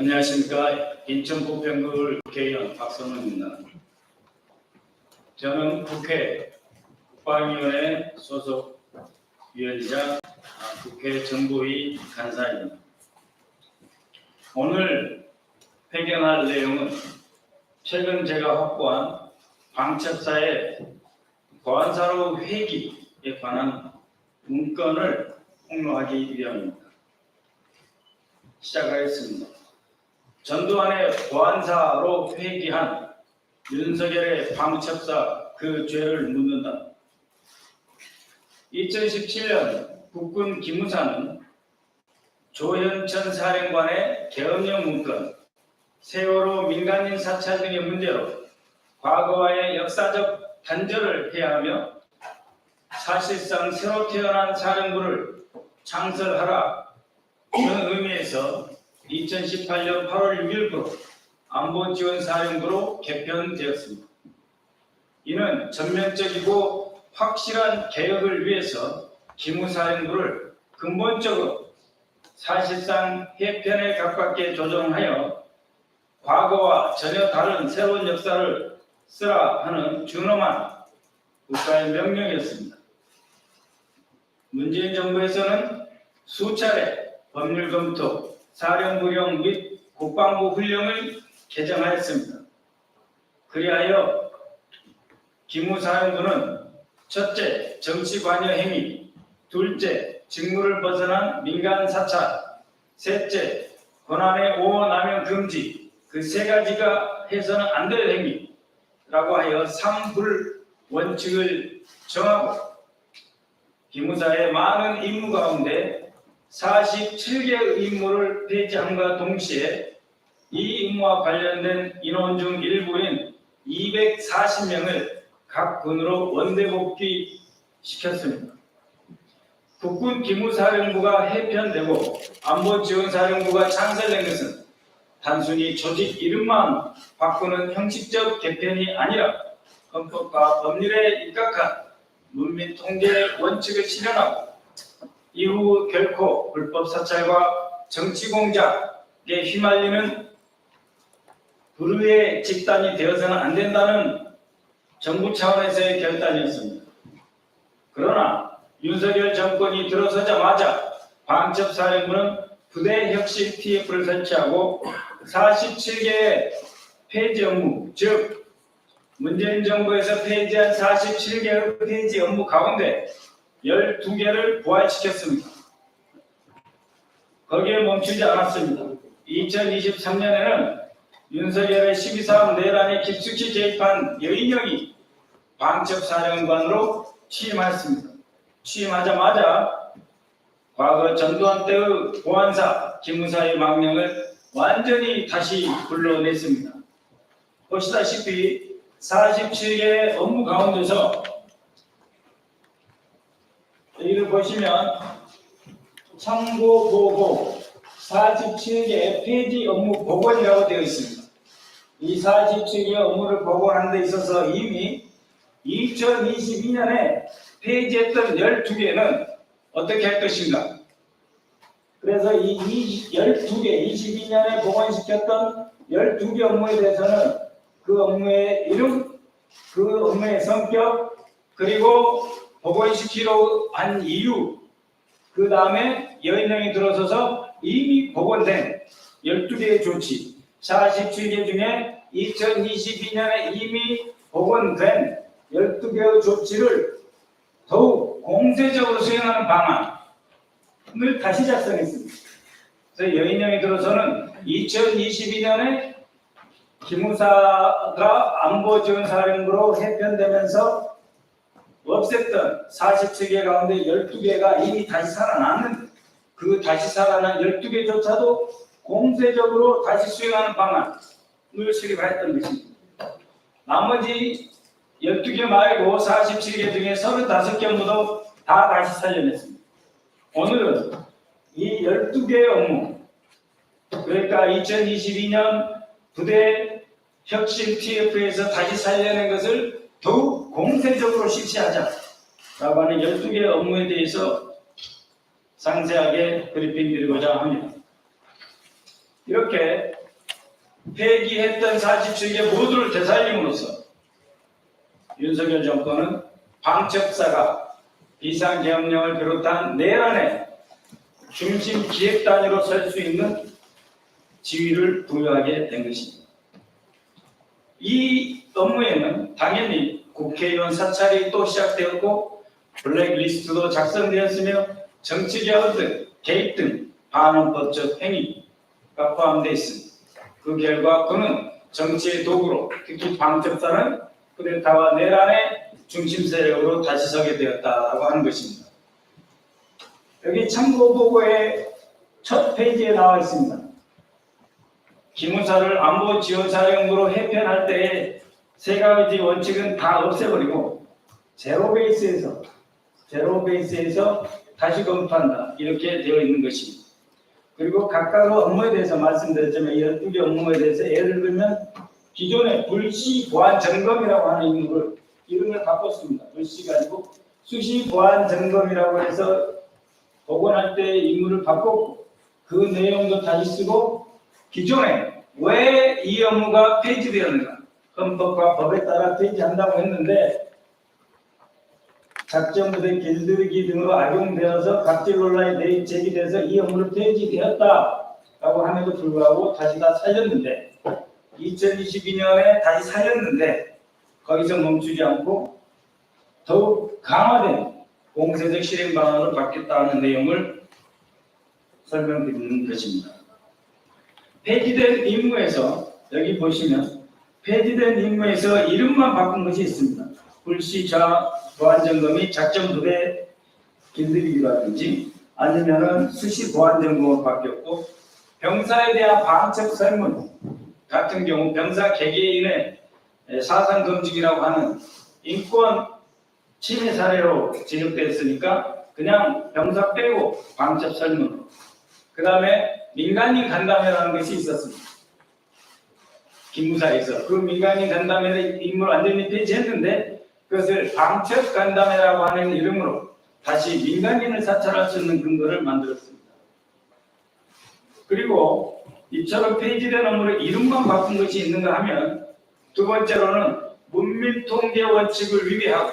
안녕하십니까. 인천 부평구 국회의원 박성훈입니다. 저는 국회 국방위원회 소속 위원이자 아, 국회 정보위 간사입니다. 오늘 회견할 내용은 최근 제가 확보한 방첩사의 보안사로 회기에 관한 문건을 폭로하기 위함입니다. 시작하겠습니다. 전두환의 보안사로 회귀한 윤석열의 방첩사 그 죄를 묻는다. 2017년 국군 기무사는 조현천 사령관의 계엄령 문건, 세월호 민간인 사찰 등의 문제로 과거와의 역사적 단절을 해야 하며 사실상 새로 태어난 사령부를 창설하라 그런 의미에서 2018년 8월 6일부로 안보지원사령부로 개편되었습니다. 이는 전면적이고 확실한 개혁을 위해서 기무사령부를 근본적으로 사실상 해편에 가깝게 조정하여 과거와 전혀 다른 새로운 역사를 쓰라 하는 준엄한 국가의 명령이었습니다. 문재인 정부에서는 수차례 법률 검토, 사령부령 및 국방부 훈령을 개정하였습니다. 그리하여 기무사령부는 첫째, 정치 관여 행위, 둘째, 직무를 벗어난 민간 사찰, 셋째, 권한의 오호 남용 금지, 그 세 가지가 해서는 안 될 행위라고 하여 삼불 원칙을 정하고 기무사의 많은 임무 가운데 47개의 임무를 폐지함과 동시에 이 임무와 관련된 인원 중 일부인 240명을 각 군으로 원대 복귀 시켰습니다. 국군 기무사령부가 해편되고 안보지원사령부가 창설된 것은 단순히 조직 이름만 바꾸는 형식적 개편이 아니라 헌법과 법률에 입각한 문민 통제 원칙을 실현하고 이후 결코 불법 사찰과 정치 공작에 휘말리는 불의의 집단이 되어서는 안 된다는 정부 차원에서의 결단이었습니다. 그러나 윤석열 정권이 들어서자마자 방첩사령부는 부대 혁신 TF를 설치하고 47개의 폐지 업무, 즉 문재인 정부에서 폐지한 47개의 폐지 업무 가운데 12개를 부활시켰습니다. 거기에 멈추지 않았습니다. 2023년에는 윤석열의 12사업 내란에 깊숙이 개입한 여인영이 방첩사령관으로 취임하였습니다. 취임하자마자 과거 전두환 때의 보안사, 기무사의 망령을 완전히 다시 불러냈습니다. 보시다시피 47개의 업무 가운데서 보시면 참고 보고 47개의 폐지 업무 복원이라고 되어 있습니다. 이 47개 업무를 복원하는 데 있어서 이미 2022년에 폐지했던 12개는 어떻게 할 것인가? 그래서 이 12개, 22년에 복원시켰던 12개 업무에 대해서는 그 업무의 이름, 그 업무의 성격, 그리고 복원시키러 한 이유, 그 다음에 여인령이 들어서서 이미 복원된 12개의 조치, 47개 중에 2022년에 이미 복원된 12개의 조치를 더욱 공세적으로 수행하는 방안을 다시 작성했습니다. 그래서 여인령이 들어서는 2022년에 기무사가 안보지원사령부로 해편되면서 없앴던 47개 가운데 12개가 이미 다시 살아나는 그 다시 살아난 12개조차도 공세적으로 다시 수행하는 방안을 수립하였던 것입니다. 나머지 12개 말고 47개 중에 35개 업무도 다 다시 살려냈습니다. 오늘은 이 12개의 업무, 그러니까 2022년 부대 혁신 TF에서 다시 살려낸 것을 더욱 공세적으로 실시하자라고 하는 12개의 업무에 대해서 상세하게 브리핑 드리고자 합니다. 이렇게 폐기했던 47개 모두를 되살림으로써 윤석열 정권은 방첩사가 비상계엄령을 비롯한 내란의 중심 기획 단위로 설 수 있는 지위를 부여하게 된 것입니다. 이 업무에는 당연히 국회의원 사찰이 또 시작되었고 블랙리스트도 작성되었으며 정치개혁 등 개입 등 반헌법적 행위가 포함되어 있습니다. 그 결과 그는 정치의 도구로 특히 방첩사는 쿠데타와 내란의 중심 세력으로 다시 서게 되었다고 하는 것입니다. 여기 참고 보고의 첫 페이지에 나와 있습니다. 기무사를 안보 지원 사령부로 해편할 때에 세 가지 원칙은 다 없애버리고 제로 베이스에서 제로 베이스에서 다시 검토한다 이렇게 되어 있는 것입니다. 그리고 각각 업무에 대해서 말씀드렸지만 12개 업무에 대해서 예를 들면 기존의 불시 보안 점검이라고 하는 임무를 이름을 바꿨습니다. 불시가 아니고 수시 보안 점검이라고 해서 복원할 때 임무를 바꿨고 그 내용도 다시 쓰고 기존에 왜 이 업무가 폐지되었는가 헌법과 법에 따라 폐지한다고 했는데 작전부대 길들이기 등으로 악용되어서 각질 논란이 내- 제기돼서 이 업무를 폐지되었다라고 함에도 불구하고 다시 다 살렸는데 2022년에 다시 살렸는데 거기서 멈추지 않고 더욱 강화된 공세적 실행 방안으로 바뀌었다는 내용을 설명드리는 것입니다. 폐지된 임무에서 여기 보시면 폐지된 임무에서 이름만 바꾼 것이 있습니다. 불시자 보안점검이 작전 부대 길들이기라든지 아니면은 수시 보안점검으로 바뀌었고 병사에 대한 방첩 설문 같은 경우 병사 개개인의 사상 검증이라고 하는 인권 침해 사례로 지적됐으니까 그냥 병사 빼고 방첩 설문 그 다음에 민간인 간담회라는 것이 있었습니다. 기무사에서 그 민간인 간담회의 임무를 완전히 폐지했는데 그것을 방첩 간담회라고 하는 이름으로 다시 민간인을 사찰할 수 있는 근거를 만들었습니다. 그리고 이처럼 폐지된 업무를 이름만 바꾼 것이 있는가 하면 두 번째로는 문민 통제 원칙을 위배하고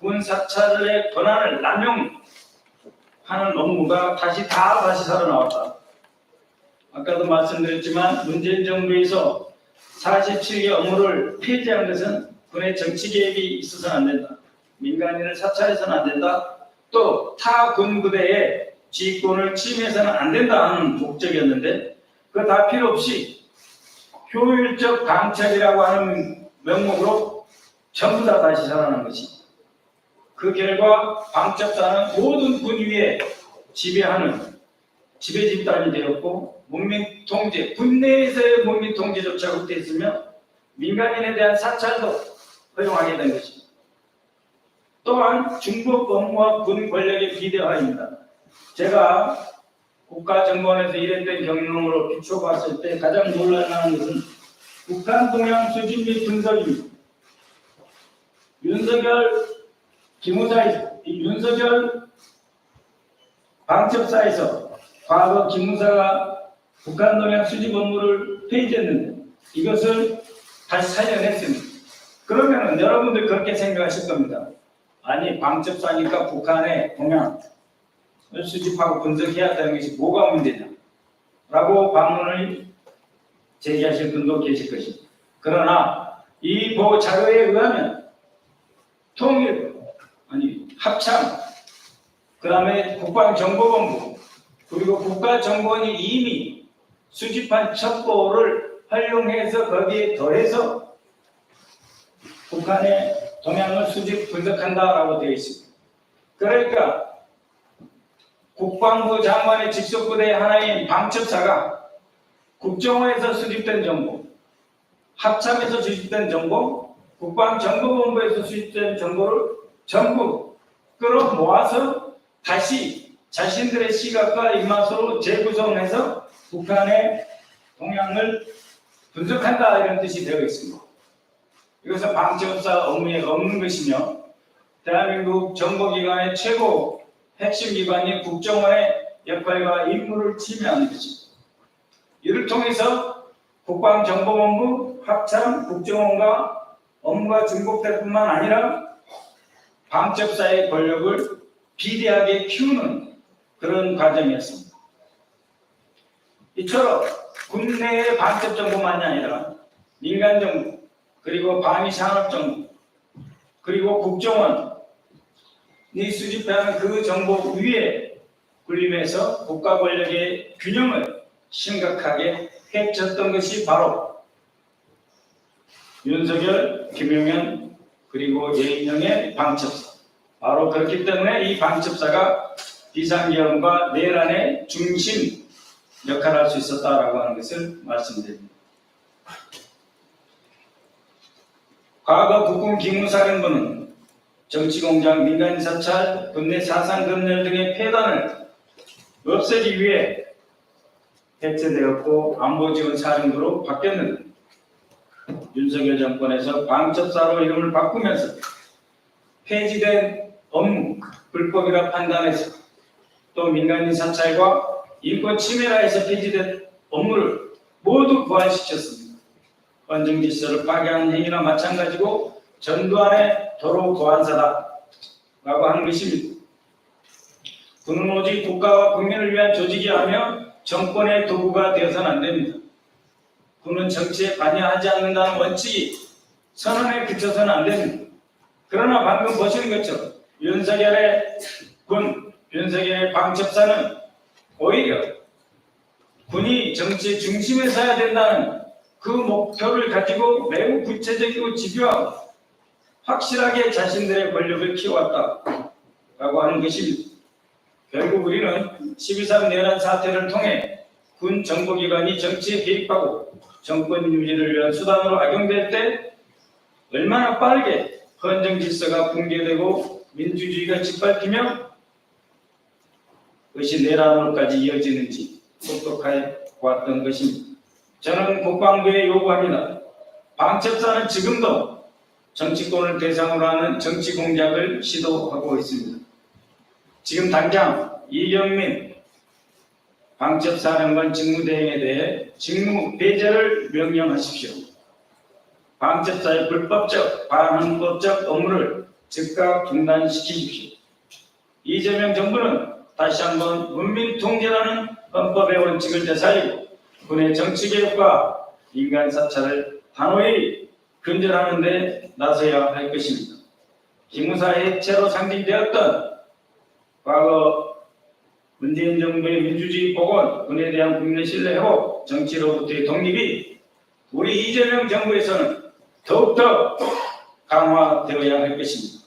군 사찰의 권한을 남용하는 업무가 다시 다 다시 살아나왔다. 아까도 말씀드렸지만 문재인 정부에서 47개 업무를 폐지한 것은 군의 정치 개입이 있어서는 안 된다. 민간인을 사찰해서는 안 된다. 또 타 군 부대의 지휘권을 침해해서는 안 된다 하는 목적이었는데 그거 다 필요 없이 효율적 강철이라고 하는 명목으로 전부 다 다시 살아난 것이. 그 결과 방첩사는 모든 군 위에 지배하는 지배 집단이 되었고 문 민 통제, 군 내에서의 문민 통제조차 못했으며 민간인에 대한 사찰도 허용하게 된 것입니다. 또한 중국 업무와 군 권력의 비대화입니다. 제가 국가정보원에서 일했던 경험으로 비춰봤을 때 가장 놀랄만한 것은 북한 동향 수집 및 분석입니다. 윤석열 기무사 윤석열 방첩사에서 과거 기무사가 북한 동향 수집 업무를 폐지했는데 이것을 다시 살려냈습니다. 그러면 여러분들 그렇게 생각하실 겁니다. 아니 방첩사니까 북한의 동향을 수집하고 분석해야 되는 것이 뭐가 문제냐? 라고 반문을 제기하실 분도 계실 것입니다. 그러나 이 보고 자료에 의하면 통일 아니 합참 그 다음에 국방정보본부 그리고 국가정보원이 이미 수집한 첩보를 활용해서 거기에 더해서 북한의 동향을 수집 분석한다라고 되어 있습니다. 그러니까 국방부 장관의 직속 부대 하나인 방첩사가 국정원에서 수집된 정보, 합참에서 수집된 정보, 국방정보본부에서 수집된 정보를 전부 끌어 모아서 다시 자신들의 시각과 입맛으로 재구성해서 북한의 동향을 분석한다 이런 뜻이 되어 있습니다. 이것은 방첩사 업무에 없는 것이며 대한민국 정보기관의 최고 핵심 기관인 국정원의 역할과 임무를 침해하는 것입니다. 이를 통해서 국방정보본부, 합참, 국정원과 업무가 중복될 뿐만 아니라 방첩사의 권력을 비대하게 키우는 그런 과정이었습니다. 이처럼 국내의 방첩 정보만이 아니라 민간 정보 그리고 방위 산업 정보 그리고 국정원이 수집하는 그 정보 위에 군림해서 국가 권력의 균형을 심각하게 해쳤던 것이 바로 윤석열, 김용현 그리고 예인영의 방첩사. 바로 그렇기 때문에 이 방첩사가 비상계엄과 내란의 중심 역할을 할 수 있었다라고 하는 것을 말씀드립니다. 과거 국군 기무사령부는 정치공작, 민간 사찰, 국내 사상검열 등의 폐단을 없애기 위해 해체되었고 안보지원 사령부로 바뀌었는데 윤석열 정권에서 방첩사로 이름을 바꾸면서 폐지된 업무 불법이라 판단해서 또 민간인 사찰과 인권 침해라 해서 폐지된 업무를 모두 부활시켰습니다. 헌정 질서를 파괴하는 행위나 마찬가지고 전두환의 도로 보안사다 라고 하는 것입니다. 군은 오직 국가와 국민을 위한 조직이 하며 정권의 도구가 되어서는 안 됩니다. 군은 정치에 관여하지 않는다는 원칙이 선언에 그쳐서는 안 됩니다. 그러나 방금 보시는 것처럼 윤석열의 군, 윤석열의 방첩사는 오히려 군이 정치의 중심에 서야 된다는 그 목표를 가지고 매우 구체적이고 집요하고 확실하게 자신들의 권력을 키워왔다라고 하는 것입니다. 결국 우리는 12.3 내란 사태를 통해 군 정보기관이 정치에 개입하고 정권 유지를 위한 수단으로 악용될 때 얼마나 빠르게 헌정 질서가 붕괴되고 민주주의가 짓밟히며 그 것이 내란으로까지 이어지는지 똑똑하게 보았던 것입니다. 저는 국방부에 요구합니다. 방첩사는 지금도 정치권을 대상으로 하는 정치 공작을 시도하고 있습니다. 지금 당장 이경민 방첩사령관 직무대행에 대해 직무 배제를 명령하십시오. 방첩사의 불법적, 반헌법적 업무를 즉각 중단시키십시오. 이재명 정부는 다시 한번 문민 통제라는 헌법의 원칙을 되살리고 군의 정치개혁과 인간 사찰을 단호히 근절하는 데 나서야 할 것입니다. 기무사의 해체로 상징되었던 과거 문재인 정부의 민주주의 복원, 군에 대한 국민의 신뢰 회복, 정치로부터의 독립이 우리 이재명 정부에서는 더욱더 강화되어야 할 것입니다.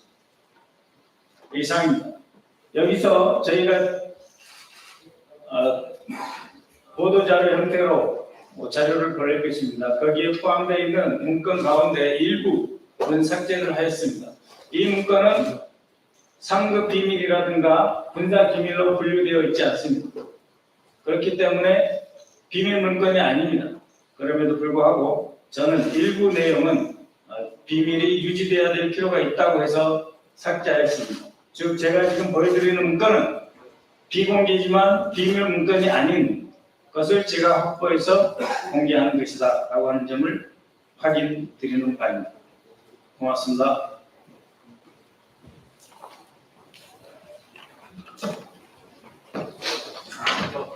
이상입니다. 여기서 저희가 어, 보도자료 형태로 뭐 자료를 보낼 것입니다. 거기에 포함되어 있는 문건 가운데 일부는 삭제를 하였습니다. 이 문건은 상급 비밀이라든가 군사 기밀로 분류되어 있지 않습니다. 그렇기 때문에 비밀 문건이 아닙니다. 그럼에도 불구하고 저는 일부 내용은 어, 비밀이 유지되어야 될 필요가 있다고 해서 삭제하였습니다. 즉 제가 지금 보여드리는 문건은 비공개지만 비밀 문건이 아닌 것을 제가 확보해서 공개하는 것이다 라고 하는 점을 확인 드리는 바입니다. 고맙습니다.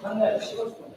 한날 찍었어.